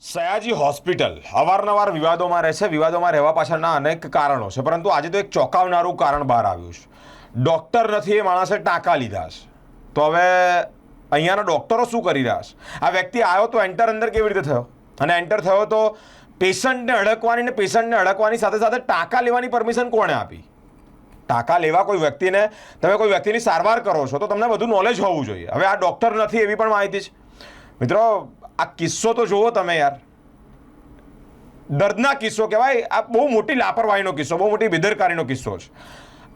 Sayaji hospital અવારનવાર વિવાદોમાં રહે છે. વિવાદોમાં રહેવા પાછળના અનેક કારણો છે. પરંતુ આજે તો એક ચોંકાવનારું કારણ બહાર આવ્યું છે. ડૉક્ટર નથી, એ માણસે ટાંકા લીધા છે. તો હવે અહીંયાના ડૉક્ટરો શું કરી રહ્યા છે? આ વ્યક્તિ આવ્યો તો એન્ટર અંદર કેવી રીતે થયો? અને એન્ટર થયો તો પેશન્ટને અડકવાની ને પેશન્ટને અડકવાની સાથે સાથે ટાંકા લેવાની પરમિશન કોણે આપી? ટાંકા લેવા કોઈ વ્યક્તિને, તમે કોઈ વ્યક્તિની સારવાર કરો છો તો તમને બધું નોલેજ હોવું જોઈએ. હવે આ ડૉક્ટર નથી એવી પણ માહિતી છે. મિત્રો આ કિસ્સો તો જુઓ તમે યાર. દર્દના કિસ્સો કહેવાય. આ બહુ મોટી લાપરવાહીનો કિસ્સો, બહુ મોટી બેદરકારીનો કિસ્સો છે.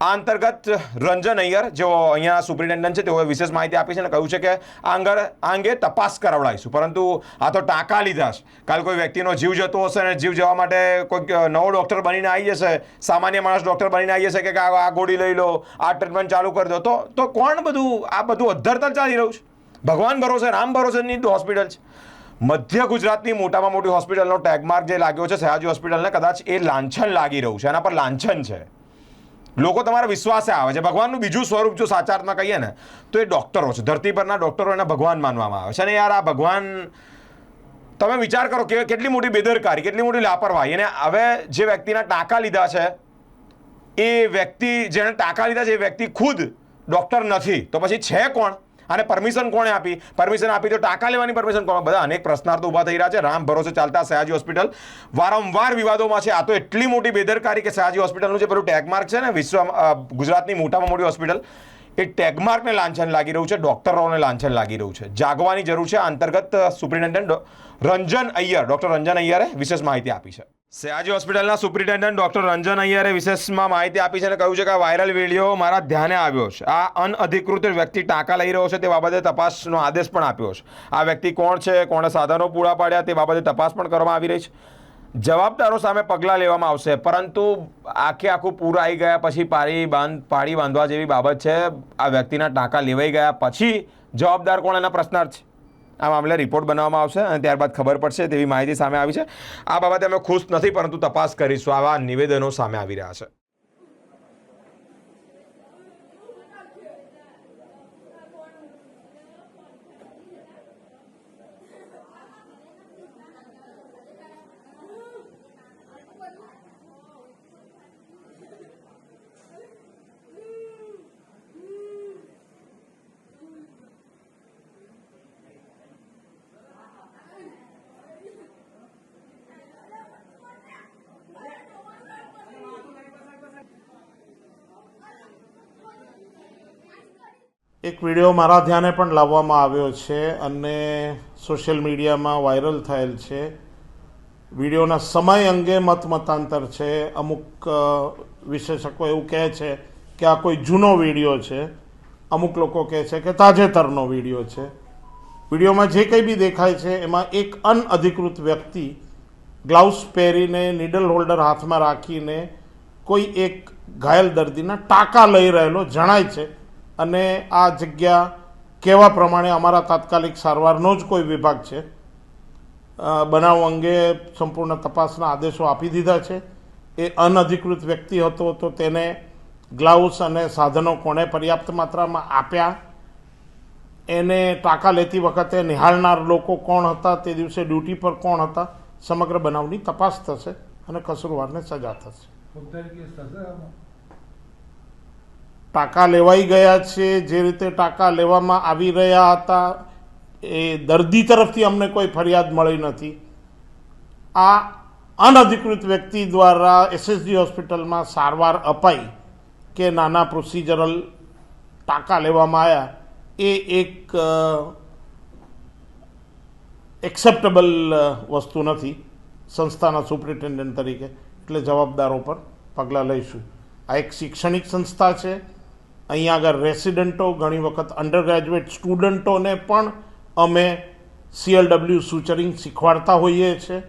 આ અંતર્ગત રંજન અય્યર, જેઓ અહીંયા સુપ્રિન્ટેન્ડન્ટ છે, તેઓએ વિશેષ માહિતી આપી છે અને કહ્યું છે કે આ અંગર, આ અંગે તપાસ કરાવડાવીશું. પરંતુ આ તો ટાંકા લીધા છે. કાલ કોઈ વ્યક્તિનો જીવ જતો હશે અને જીવ જવા માટે કોઈક નવો ડૉક્ટર બનીને આવી જશે, સામાન્ય માણસ ડૉક્ટર બનીને આવી જશે કે આ ગોળી લઈ લો, આ ટ્રીટમેન્ટ ચાલુ કરી દો, તો તો કોણ બધું, આ બધું અધ્ધરતર ચાલી રહ્યું છે? ભગવાન ભરોસે, રામ ભરોસેની હોસ્પિટલ છે. મધ્ય ગુજરાતની મોટામાં મોટી હોસ્પિટલનો ટેગમાર્ક જે લાગ્યો છે સયાજી હોસ્પિટલને, કદાચ એ લાંછન લાગી રહ્યું છે, એના પર લાંછન છે. લોકો તમારા વિશ્વાસે આવે છે. ભગવાનનું બીજું સ્વરૂપ જો સાચા કહીએ ને, તો એ ડૉક્ટરો છે. ધરતી પરના ડૉક્ટરો એને ભગવાન માનવામાં આવે છે. અને યાર, આ ભગવાન, તમે વિચાર કરો કે કેટલી મોટી બેદરકારી, કેટલી મોટી લાપરવાહી. અને હવે જે વ્યક્તિના ટાંકા લીધા છે, એ વ્યક્તિ, જેણે ટાંકા લીધા છે, એ વ્યક્તિ ખુદ ડૉક્ટર નથી. તો પછી છે કોણ? અને પરમિશન કોણે આપી? પરમિશન આપી તો ટાંકા લેવાની પરમિશન કોણ? બધા અનેક પ્રશ્નાર્થો ઊભા થઈ રહ્યા છે. રામ ભરોસે ચાલતા સયાજી હોસ્પિટલ વારંવાર વિવાદોમાં છે. આ તો એટલી મોટી બેદરકારી કે સયાજી હોસ્પિટલનું જે પેલું ટેગમાર્ક છે ને, વિશ્વ ગુજરાતની મોટામાં મોટી હોસ્પિટલ એ ટેગમાર્કને લાંછન લાગી રહ્યું છે. ડૉક્ટરોને લાંછન લાગી રહ્યું છે. જાગવાની જરૂર છે. આ અંતર્ગત સુપ્રિન્ટેન્ડન્ટ રંજન અય્યર ડૉક્ટર રંજન અય્યરે વિશેષ માહિતી આપી છે. સયાજી હોસ્પિટલના સુપ્રિન્ટેન્ડન્ટ ડોક્ટર રંજન અય્યરે વિશેષમાં માહિતી આપી છે અને કહ્યું છે કે વાયરલ વીડિયો મારા ધ્યાને આવ્યો છે. આ અનઅધિકૃત વ્યક્તિ ટાંકા લઈ રહ્યો છે તે બાબતે તપાસનો આદેશ પણ આપ્યો છે. આ વ્યક્તિ કોણ છે, કોણે સાધનો પૂરા પાડ્યા તે બાબતે તપાસ પણ કરવામાં આવી રહી છે. જવાબદારો સામે પગલાં લેવામાં આવશે, પરંતુ આખે આખું પૂર આવી ગયા પછી પારી બાંધ પાડી બાંધવા જેવી બાબત છે. આ વ્યક્તિના ટાંકા લેવાઈ ગયા પછી જવાબદાર કોણ એના પ્રશ્નાર્થ છે? આ મામલે રિપોર્ટ બનાવવામાં આવશે અને ત્યારબાદ ખબર પડશે તેવી માહિતી સામે આવી છે. આ બાબતે અમે ખુશ નથી, પરંતુ તપાસ કરીશું. આવા નિવેદનો સામે આવી રહ્યા છે. એક વીડિયો મારા ધ્યાને પણ લાવવામાં આવ્યો છે અને સોશિયલ મીડિયામાં વાયરલ થયેલ છે. વિડીયોના સમય અંગે મત મતાંતર છે. અમુક વિશેષકો એવું કહે છે કે આ કોઈ જૂનો વીડિયો છે. અમુક લોકો કહે છે કે તાજેતરનો વીડિયો છે. વિડીયોમાં જે કંઈ બી દેખાય છે એમાં એક અનઅધિકૃત વ્યક્તિ ગ્લાઉઝ પહેરીને નીડલ હોલ્ડર હાથમાં રાખીને કોઈ એક ઘાયલ દર્દીના ટાંકા લઈ રહેલો જણાય છે. અને આ જગ્યા કહેવા પ્રમાણે અમારા તાત્કાલિક સારવારનો જ કોઈ વિભાગ છે. બનાવ અંગે સંપૂર્ણ તપાસના આદેશો આપી દીધા છે. એ અનઅધિકૃત વ્યક્તિ હતો તો તેને ગ્લાઉસ અને સાધનો કોણે પર્યાપ્ત માત્રામાં આપ્યા? એને ટાંકા લેતી વખતે નિહાળનાર લોકો કોણ હતા? તે દિવસે ડ્યુટી પર કોણ હતા? સમગ્ર બનાવની તપાસ થશે અને કસૂરવારને સજા થશે. ટાંકા લેવાઈ ગયા છે, જે રીતે ટાંકા લેવામાં આવી રહ્યા હતા, એ દર્દી તરફથી અમને કોઈ ફરિયાદ મળી નથી. આ અનઅધિકૃત વ્યક્તિ દ્વારા એસએસજી હોસ્પિટલમાં સારવાર અપાઈ કે નાના પ્રોસિજરલ ટાંકા લેવામાં આવ્યા, એ એક એક્સેપ્ટેબલ વસ્તુ નથી સંસ્થાના સુપ્રિન્ટેન્ડન્ટ તરીકે. એટલે જવાબદારો પર પગલાં લઈશું. આ એક શૈક્ષણિક સંસ્થા છે. અહીંયા આગળ રેસિડન્ટો ઘણી વખત અંડર ગ્રેજ્યુએટ સ્ટુડન્ટોને પણ અમે સીએલડબલ્યુ સુચરિંગ શીખવાડતા હોઈએ છીએ.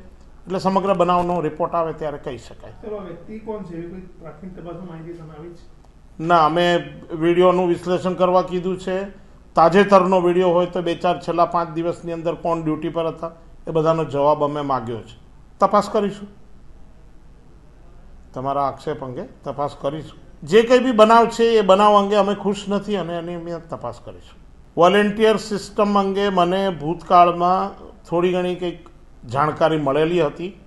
એટલે સમગ્ર બનાવનો રિપોર્ટ આવે ત્યારે કહી શકાય. ના અમે વિડીયોનું વિશ્લેષણ કરવા કીધું છે. તાજેતરનો વીડિયો હોય તો બે ચાર છેલ્લા પાંચ દિવસની અંદર કોણ ડ્યુટી પર હતા એ બધાનો જવાબ અમે માગ્યો છે. તપાસ કરીશું. તમારા આક્ષેપ અંગે તપાસ કરીશું. જે કંઈ બી બનાવ છે એ બનાવ અંગે અમે ખુશ નથી અને એની અમે તપાસ કરીશું. વોલેન્ટિયર સિસ્ટમ અંગે મને ભૂતકાળમાં થોડી ઘણી કંઈક જાણકારી મળેલી હતી.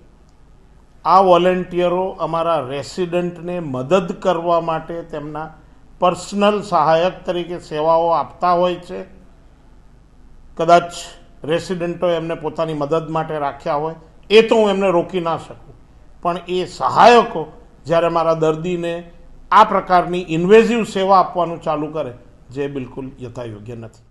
આ વોલેન્ટિયરો અમારા રેસિડન્ટને મદદ કરવા માટે તેમના પર્સનલ સહાયક તરીકે સેવાઓ આપતા હોય છે. કદાચ રેસિડન્ટો એમને પોતાની મદદ માટે રાખ્યા હોય. એ તો હું એમને રોકી ના શકું. પણ એ સહાયકો જ્યારે મારા દર્દીને આ પ્રકારની ઇન્વેઝિવ સેવા આપવાનું ચાલુ કરે જે બિલકુલ યથાયોગ્ય નથી.